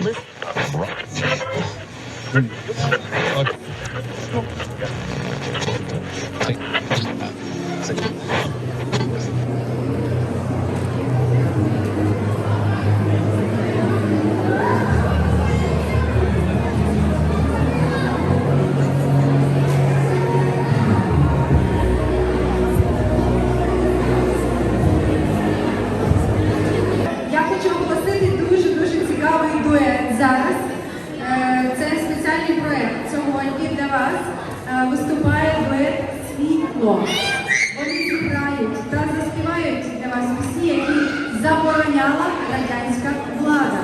Я Світло. Вони зіграють та заспівають для вас пісні, які забороняла радянська влада.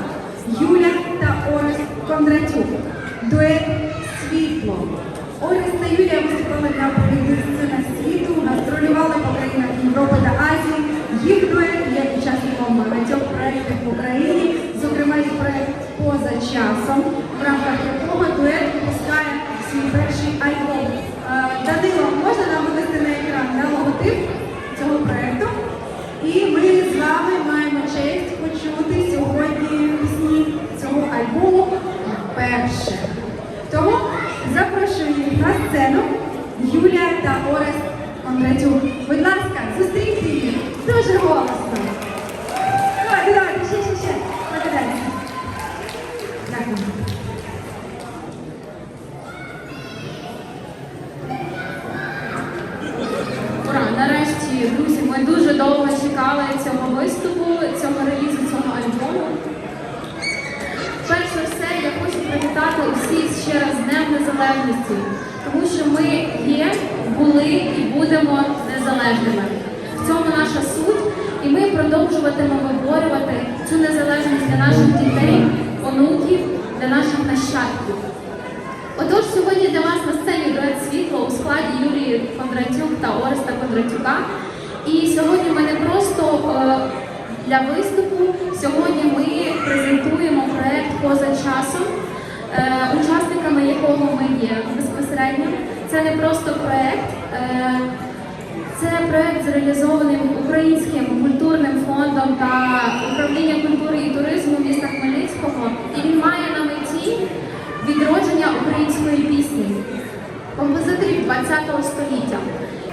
Юля та Орест Кондратюк. Дует Світло. Орест та Юлія виступали на провідних сценах світу, гастролювали по країнах Європи та Азії. Їх дует є учасником багатьох проєктів в Україні, зокрема і проєкт поза часом, в рамках якого дует випускає свій перший альбом. Е, Данило, можна нам вивести на екран на логотип цього проєкту? І ми з вами маємо честь почути сьогодні пісні цього альбому вперше. Тому запрошую їх на сцену Юлія та Орест Кондратюк. Будь ласка, зустрійте їх дуже голосно. Давайте, давайте, ще, ще, ще. Покидайте. Дякую. Ура! Нарешті, друзі, ми дуже довго чекали цього виступу, цього релізу, цього альбому. Перш за все, я хочу привітати усіх ще раз Днем Незалежності, тому що ми є, були і будемо незалежними. В цьому наша суть, і ми продовжуватимемо виборювати цю незалежність для наших дітей, онуків, для наших нащадків. Отож, сьогодні для вас на сцені дует світло у складі Юлії Кондратюк та Ореста Кондратюка. І сьогодні ми не просто е, для виступу, сьогодні ми презентуємо проект поза часом, е, учасниками якого ми є безпосередньо. Це не просто проект, е, це проект зреалізований Українським культурним фондом та управлінням культури і туризму міста Хмельницького. І він має на меті відродження української пісні, композиторів ХХ століття.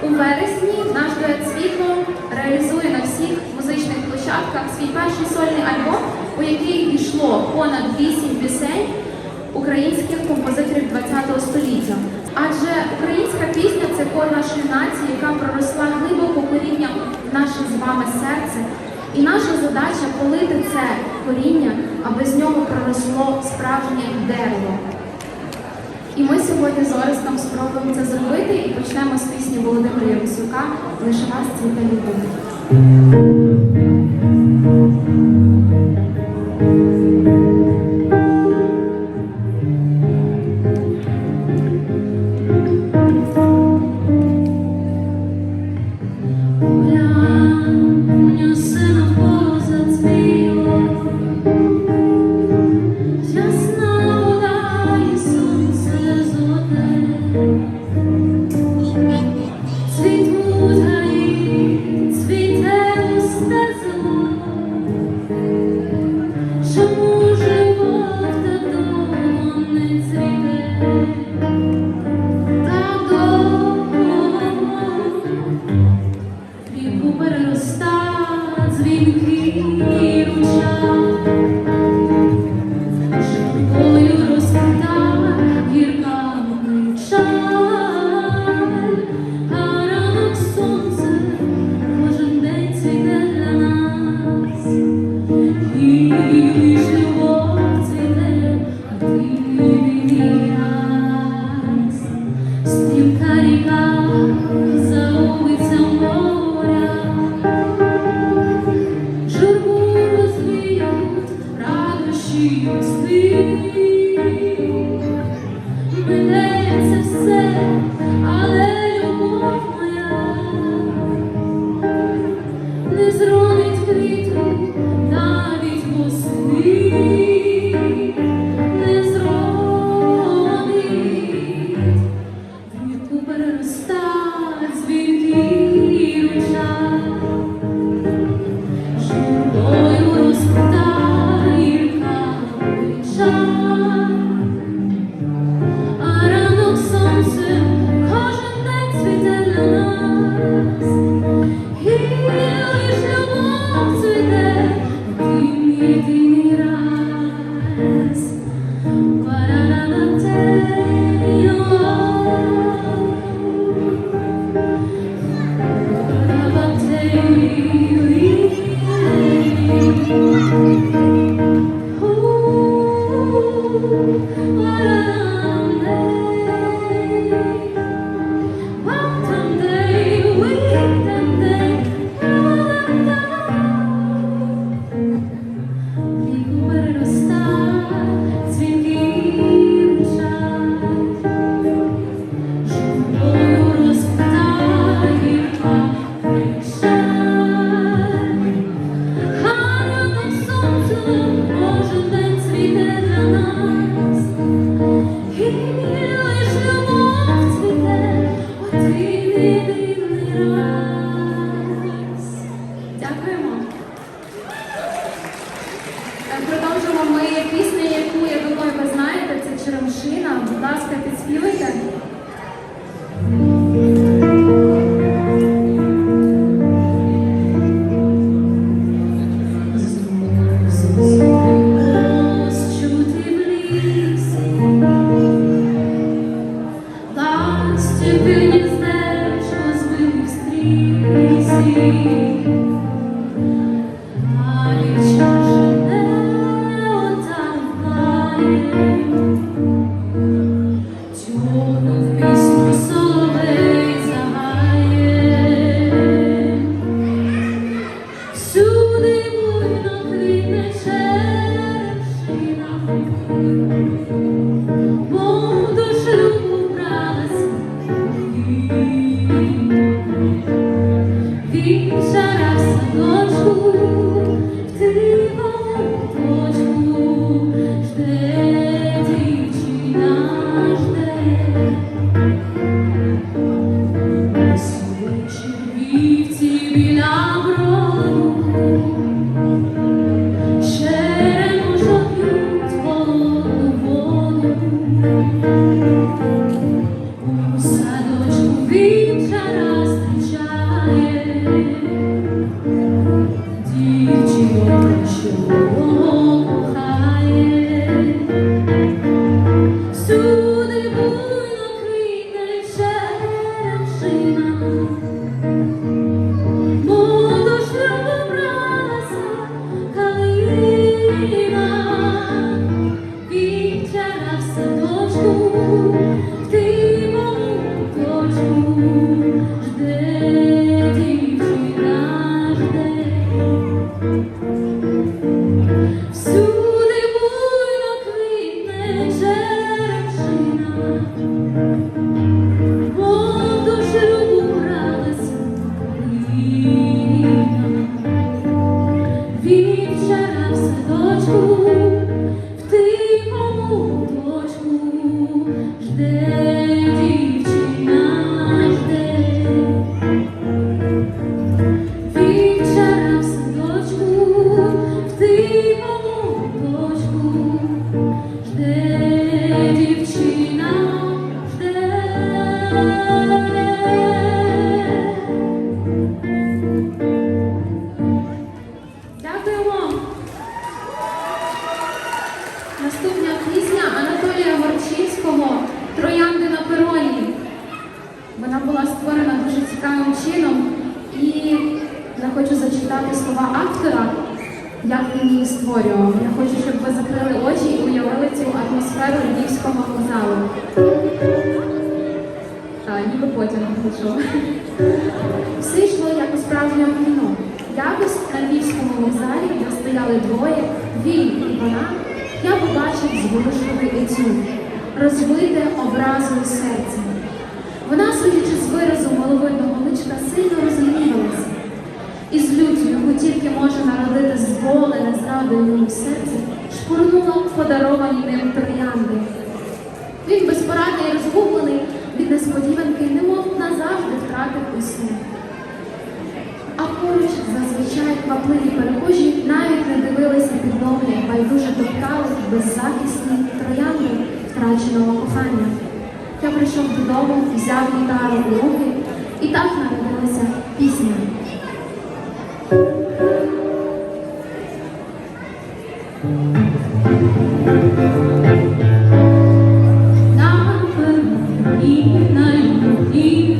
У вересні наш дует світло реалізує на всіх музичних площадках свій перший сольний альбом, у який війшло понад 8 пісень українських композиторів ХХ століття. Адже українська пісня це кор нашої нації, яка проросла глибоко коріння в наше з вами серце. І наша задача полити це коріння, аби з нього проросло справжнє дерево. І ми сьогодні з Орестом спробуємо це зробити і почнемо з пісні Володимира Яросюка Лише вас цвіте любов. Створена дуже цікавим чином, і я хочу зачитати слова автора, як він її створював. Я хочу, щоб ви закрили очі і уявили цю атмосферу львівського залу. Так, ніби потім пішов. Все йшло як у справжньому кіно. Якось на львівському вокзалі, де стояли двоє, він і вона, я побачив зворушливий етюд, розбите образою серце. Судячи з виразу маловидного личка, сильно розгнівалася. І з люттю, яку тільки може народити зболене зрадою йому серце, шпурнула в подаровані ним троянди. Він безпорадний і розгублений від несподіванки, немов назавжди втратив усе. А поруч зазвичай квапливі перехожі навіть не дивилися під ноги, байдуже топтали беззахисні троянди втраченого кохання. Прийшов додому, взяв гітару у руки, і так народилася пісня. На і на любові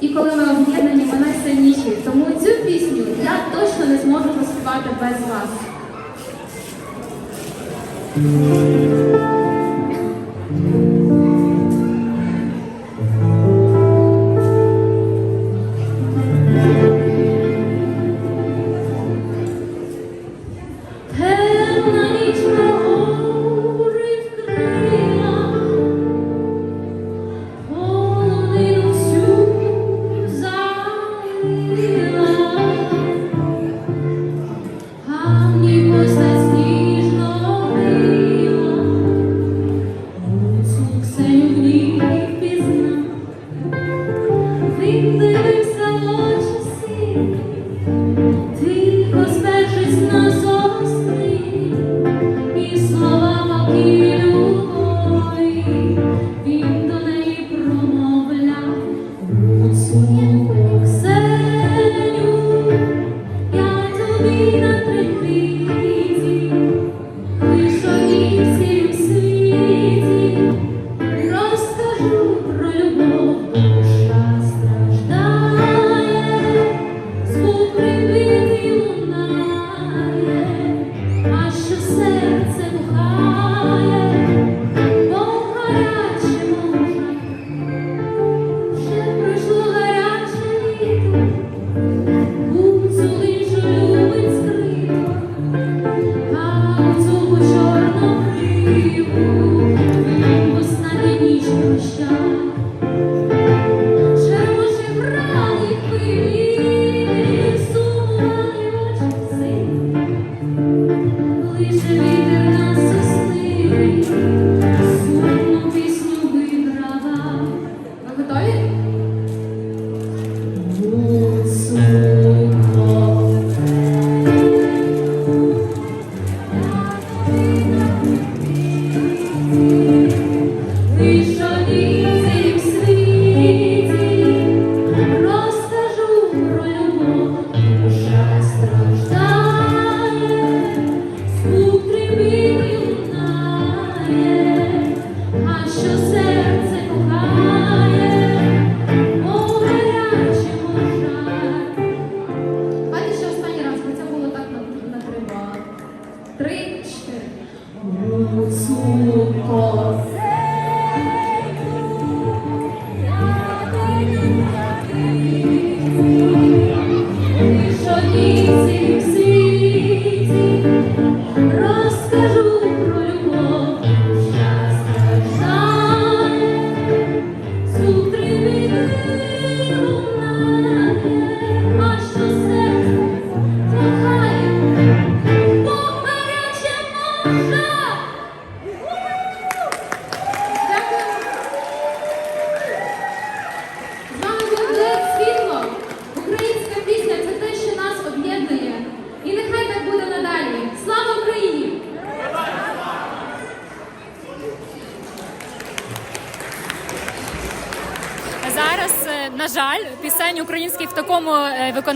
І коли ми об'єднані, ми найсильніші. Тому цю пісню я точно не зможу заспівати без вас.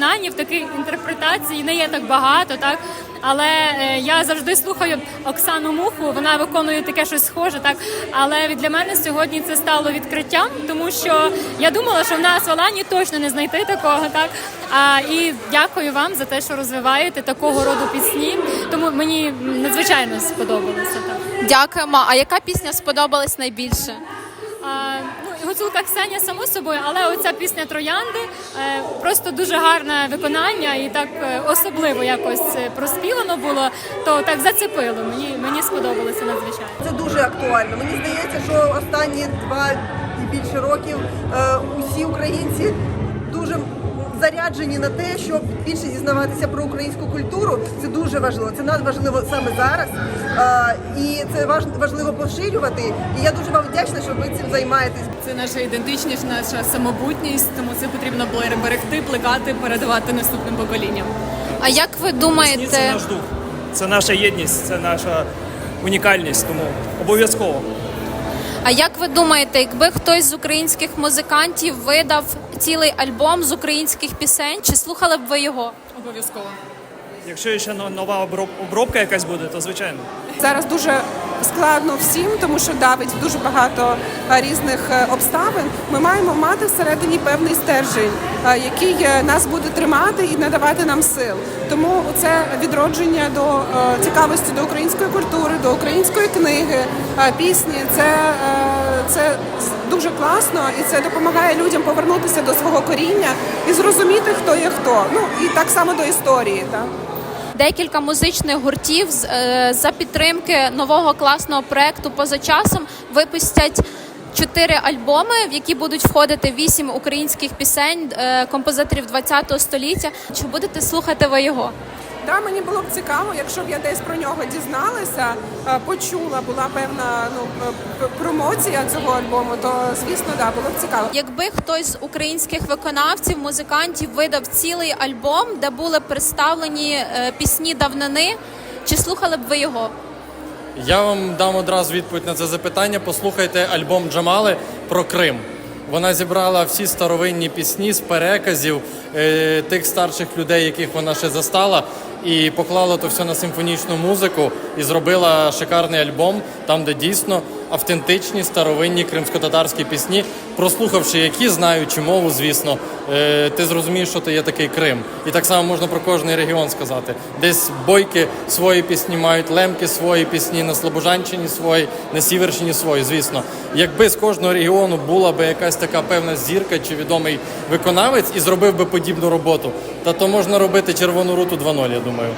Е, виконанні, в такій інтерпретації не є так багато, так але е, я завжди слухаю Оксану Муху. Вона виконує таке щось схоже, так але для мене сьогодні це стало відкриттям, тому що я думала, що в нас в Алані точно не знайти такого, так а і дякую вам за те, що розвиваєте такого роду пісні. Тому мені надзвичайно сподобалося так. Дякуємо. А яка пісня сподобалась найбільше? А, Гуцулка Ксенія, само собою, але оця пісня Троянди е, просто дуже гарне виконання і так е, особливо якось е, проспівано було, то так зацепило. Мені, мені сподобалося надзвичайно. Це дуже актуально. Мені здається, що останні два і більше років усі українці дуже заряджені на те, щоб більше дізнаватися про українську культуру. Це дуже важливо. Це надважливо саме зараз. І це важливо поширювати. І я дуже вам вдячна, що ви цим займаєтесь. Це наша ідентичність, наша самобутність, тому це потрібно було берегти, плекати, передавати наступним поколінням. А як ви думаєте, це наш дух, це наша єдність, це наша унікальність. Тому обов'язково. а як ви думаєте, якби хтось з українських музикантів видав цілий альбом з українських пісень, чи слухали б ви його? Обов'язково. Якщо ще нова оброб- обробка якась буде, то звичайно. Зараз дуже складно всім, тому що давить дуже багато е, різних е, обставин. Ми маємо мати всередині певний стержень, е, який нас буде тримати і надавати нам сил. Тому це відродження до цікавості до української культури, до української книги, пісні. Це, це дуже класно і це допомагає людям повернутися до свого коріння і зрозуміти, хто є хто. Ну і так само до історії. Так. Декілька музичних гуртів е, за підтримки нового класного проекту поза часом випустять чотири альбоми, в які будуть входити вісім українських пісень е, композиторів ХХ століття. Чи будете слухати ви його? Да, мені було б цікаво, якщо б я десь про нього дізналася, е, почула, була певна ну е, промоція цього альбому, то звісно, да, було б цікаво. Якби хтось з українських виконавців, музикантів видав цілий альбом, де були представлені е, пісні давнини, чи слухали б ви його? Я вам дам одразу відповідь на це запитання. Послухайте альбом Джамали про Крим. Вона зібрала всі старовинні пісні з переказів е, тих старших людей, яких вона ще застала, і поклала то все на симфонічну музику і зробила шикарний альбом, там, де дійсно автентичні старовинні кримсько-татарські пісні, прослухавши які, знаючи мову, звісно, е, ти зрозумієш, що то є такий Крим. І так само можна про кожний регіон сказати. Десь бойки свої пісні мають, лемки свої пісні, на Слобожанщині свої, на Сіверщині свої, звісно. Якби з кожного регіону була би якась така певна зірка чи відомий виконавець і зробив би подібну роботу, та то можна робити червону руту 2.0, я думаю.